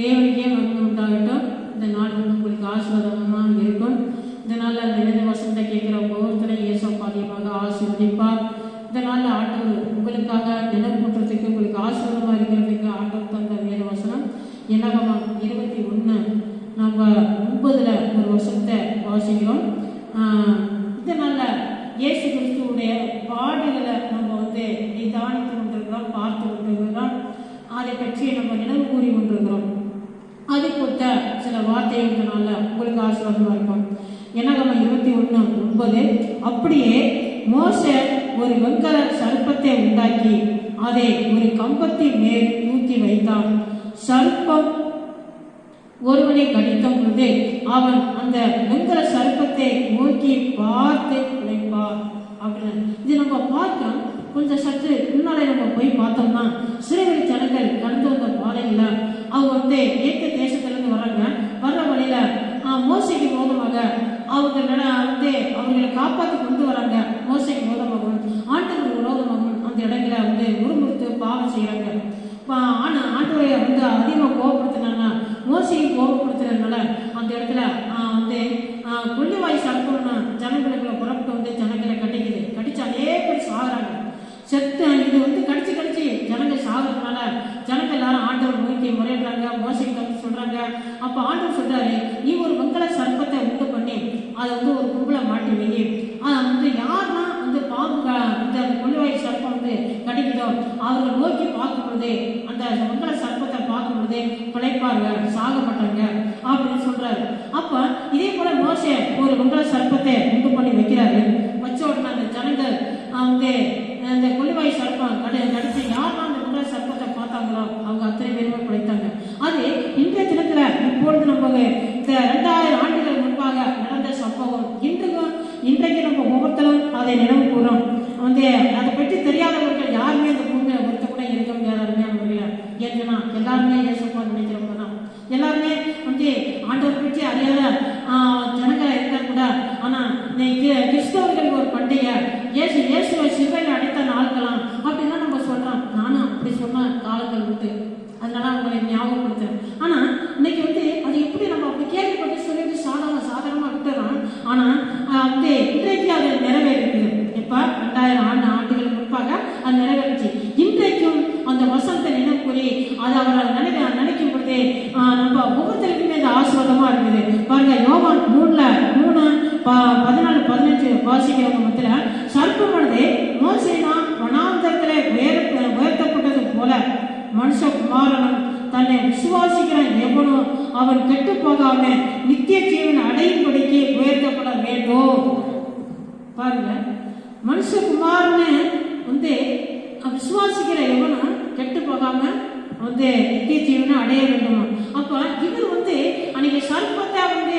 தேவனுக்கே மகிமை உண்டாகட்டும். இந்த நாள் வந்து உங்களுக்கு ஆசீர்வாதமாக இருக்கும். இதனால் அந்த வேத வசனத்தை கேட்குற ஒவ்வொருத்தரையும் இயேசோ பாதியமாக ஆசீர்வதிப்பார். இதனால் ஆண்டவர் உங்களுக்காக நிலப்பூட்டுறதுக்கு உங்களுக்கு ஆசீர்வாதமாக இருக்கிறதுக்கு ஆண்டவர் தந்த வேத வசனம். என்னகமா இருபத்தி ஒன்று நம்ம முப்பதில் ஒரு வசனத்தை வாசிக்கிறோம். இதனால் இயேசு கிறிஸ்துவுடைய பாடுகளை நம்ம வந்து நிதானித்து கொண்டிருக்கிறோம் பார்த்து சில வார்த்தைகள்னால உங்களுக்கு ஆசீர்வாதமாக இருக்கும் என்னகம இருபத்தி ஒன்று ஒன்பது அப்படியே மோச ஒரு வெண்கல சர்ப்பத்தை உண்டாக்கி அதை ஒரு கம்பத்தின் மேல் தூக்கி வைத்தான். சர்ப்பம் ஒருவனை கடித்த பொழுது அவன் அந்த வெண்கல சர்ப்பத்தை நோக்கி பார்த்து உழைப்பார் அப்படின்னு இது நம்ம பார்க்கிறோம் கொஞ்சம் சற்று முன்னாலே நம்ம போய் பார்த்தோம்னா சிறுவர் ஜனங்கள் கடந்து வந்த பாதையில் அவங்க வந்து மோசைக்கு மோதமாக அவங்க வந்து அவங்களை காப்பாற்றி கொண்டு வராங்க. மோசைக்கு மோதமாகவும் ஆண்டுக்கு விரோதமாகவும் அந்த இடங்களை வந்து முறுமுறுத்து பாவம் செய்கிறாங்க ஆனா ஆண்டவரை வந்து அதிகமாக கோபப்படுத்தினாங்க. மோசையும் கோபப்படுத்துறதுனால அந்த இடத்துல வந்து ஆஹ், கொள்ளிவாய் சர்ப்பம்னு ஜனங்களுக்குள்ள புறப்பட்டு வந்து ஜனங்களை கட்டிக்குது. கடிச்சு அதே பேர் சாகுறாங்க. செத்து இது வந்து கடிச்சு கடிச்சு ஜனங்கள் சாகுறதுனால ஜனங்கள் எல்லாரும் ஆண்டவர் நோக்கி முறையிடுறாங்க. மோசைக்கு வந்து சொல்றாங்க. அப்ப ஆண்டவர் சொல்றாரு நீ ஒரு வெங்கல சர்ப்பத்தை உண்டு பண்ணி அதை வந்து ஒரு கும்பல மாட்டி வை. அதை வந்து யாருன்னா வந்து பாம்பு அந்த இந்த கொள்ளுவாய் சர்ப்பம் வந்து கடிக்குதோ அவர்கள் நோக்கி பார்க்கும் பொழுது அந்த வெங்கல சர்ப்பத்தை பார்க்கும் பொழுது பிழைப்பாருங்க சாக மாட்டாங்க அப்படின்னு சொல்றாரு. அப்ப இதே போல மோசே ஒரு மங்கள சர்ப்பத்தை உண்டு பண்ணி வைக்கிறாரு. வச்ச உடனே அந்த ஜனங்கள் வந்து அந்த கொள்ளுவாய் சர்ப்பம் கடி கடிச்சு யாரெல்லாம் அந்த மங்கள சர்ப்பத்தை பார்த்தாங்களோ அவங்க அத்தனை பேருமே பிழைத்தாங்க அது இன்றைய தினத்துல இப்பொழுது நம்ம இந்த ரெண்டாயிரம் ஆண்டுகள் முன்பாக நடந்த சம்பவம் இன்றைக்கும் இன்றைக்கு நம்ம ஒவ்வொருத்தரும் அதை நினைவு கூறோம் வந்து அதை பற்றி தெரியாதவர்கள் யாருமே இந்த பூமியில ஒருத்த கூட இருக்க முடியாத அருமையானவர்கள ஏன்னா எல்லாருமே இயேசுப்பா நினைக்கிறவங்க தான். எல்லாருமே வந்து ஆண்டவர் பற்றி அறியாத நிறைவேறுச்சு. இன்றைக்கும் அந்த வசனத்தை நினைவு அது அவரால் நினைக்க நினைக்கும் பொழுது நம்ம ஒவ்வொருத்தருக்குமே அது ஆசீர்வாதமா இருக்குது. பாருங்க யோகான் மூணுல மூணு ப- பதினாலு பதினஞ்சு வாசிக்கிறவங்க மத்தியில சர்ப்பமானது மோசைனா வனாந்தரத்திலே உயர உயர்த்தப்பட்டது போல மனுஷகுமாரனும் தன்னை விசுவாசிக்கிறான் எவனும் அவன் கெட்டு போகாம நித்திய ஜீவன் அடையும்படிக்கு உயர்த்தப்பட வேண்டும். பாருங்க மனுஷகுமாரன்னு வந்து விசுவாசிக்கிற எவனும் கெட்டு போகாம வந்து நித்திய ஜீவனை அடைய வேண்டுமா? அப்ப இவர் வந்து அன்னைக்கு சர்ப்பத்தை வந்து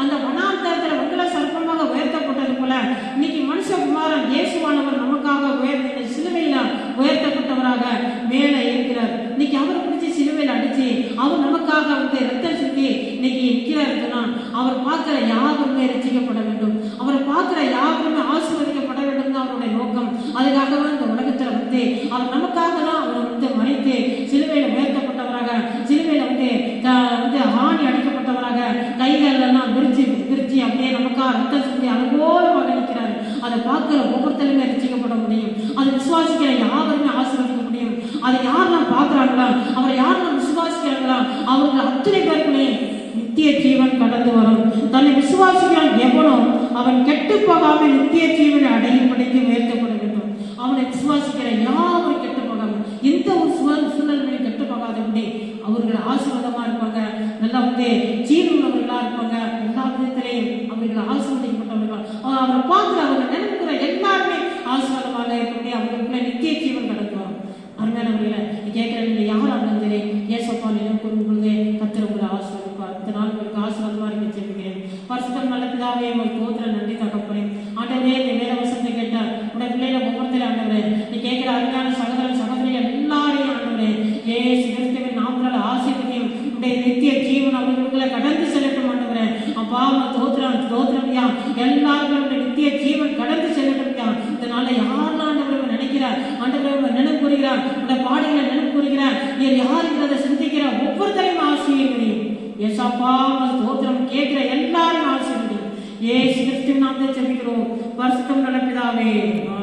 அந்த வனாந்தரத்துல மக்கள சர்ப்பமாக உயர்த்தப்பட்டது போல இன்னைக்கு மனுஷகுமாரன் இயேசுவானவர் நமக்காக உயர்ந்த சிலுவையில உயர்த்தப்பட்டவராக மேலே இருக்கிறார். இன்னைக்கு அவரை பிடிச்சி சிலுவையில் அடிச்சு அவர் நமக்காக வந்து ரத்தம் சுத்தி இன்னைக்கு நிற்கிறாருன்னா அவர் பார்க்கிற யாருமே ரசிக்கப்பட வேண்டும். அவரை பார்க்கிற யாருமே ஆசீர்வதிக்கப்பட வேண்டும் தான் அவருடைய நோக்கம். அதுக்காகவே இந்த உலக வந்து அவர் நமக்காக தான் அவர் வந்து மறித்து சிலுவையில உயர்த்தப்பட்டவராக சிலுவையில வந்து வந்து ஆணி அடிக்கப்பட்டவராக கைகள் எல்லாம் விரிச்சு விரிச்சு அப்படியே நமக்காக ரத்தம் சுற்றி அனுகூலமாக நிற்கிறார். அதை பார்க்கிற ஒவ்வொருத்தருமே ரசிக்கப்பட முடியும். அதை விசுவாசிக்கிற யாருமே ஆசீர்வதிக்க முடியும். அதை யாரெல்லாம் பார்க்குறாங்களா அவரை யாரெல்லாம் விசுவாசிக்கிறாங்களா அவர்கள் அத்தனை பேருக்குள்ளே நித்திய ஜீவன் கடந்து வரும். தன்னை விசுவாசிக்கிறான் எவனோ அவன் கெட்டு போகாமல் நித்திய ஜீவனை அடையும்படிக்கு உயர்த்தப்பட வேண்டும் அவனை விசுவாசிக்கிற யாரும் கெட்டு போகாம எந்த ஒரு சூழல் சூழல்களையும் கெட்டு போகாதபடி அவர்கள் ஆசீர்வாதமா இருப்பாங்க நல்லா வந்து இருப்பாங்க. எல்லா விதத்திலையும் அவர்கள் ஆசீர்வதிக்கப்பட்டவர்கள் அவரை பார்க்கிற அவங்க நினைக்கிற எல்லாருமே ஆசீர்வாதமாக இருக்கக்கூடிய அவங்களுக்குள்ள நித்திய ஜீவன் நடக்கும் அருமையான முறையில் கேட்கிற நீங்க யாரா இருந்தாலும் சரி ஏசப்பா நிலம் கூறும் பொழுது கத்திர உங்களை ஆசீர்வதிப்பார். இந்த நாள் உங்களுக்கு ஆசீர்வாதமாக இருக்க சொல்கிறேன் பரிசுத்தம் நல்ல பிதாவே உங்கள் தோத்திர நன்றி தகப்பனே ஆண்டவரே இந்த வேத வசனத்தை கேட்டார். உடைய பிள்ளைகளை முகத்தில் ஆண்டவரே நீ கேட்கிற அருமையான சகோதரன் சகோதரி எல்லாரையும் ஆண்டவரே ஏ கிறிஸ்துவின் நாமத்தால் ஆசீர்வதியும் உடைய நித்திய ஜீவன் அவர்களுக்குள்ள கடந்து செல்லட்டும் ஆண்டவரே அப்பா உங்க தோத்திரம் தோத்திரம் நித்திய ஜீவன் கடந்து செல்லட்டும் யா இதனால யாரெல்லாம் ஆண்டவரை நினைக்கிறார். ஆண்டவரை உங்களை நினைவு கூறுகிறார் உடைய பாடுகளை நினைவு கூறுகிறார் நீர் யாருங்கிறத சிந்திக்கிறார் ஒவ்வொருத்தரையும் ஆசீர்வதியும். இயேசு ஏசப்பா ஸ்தோத்திரம் கேட்கிற எல்லாரும் ஆசீர்வதி ஏசு கிறிஸ்துவின் நாமத்தை ஜெபிக்கிறோம். பரிசுத்தம் நல்ல பிதாவே. ஆமென்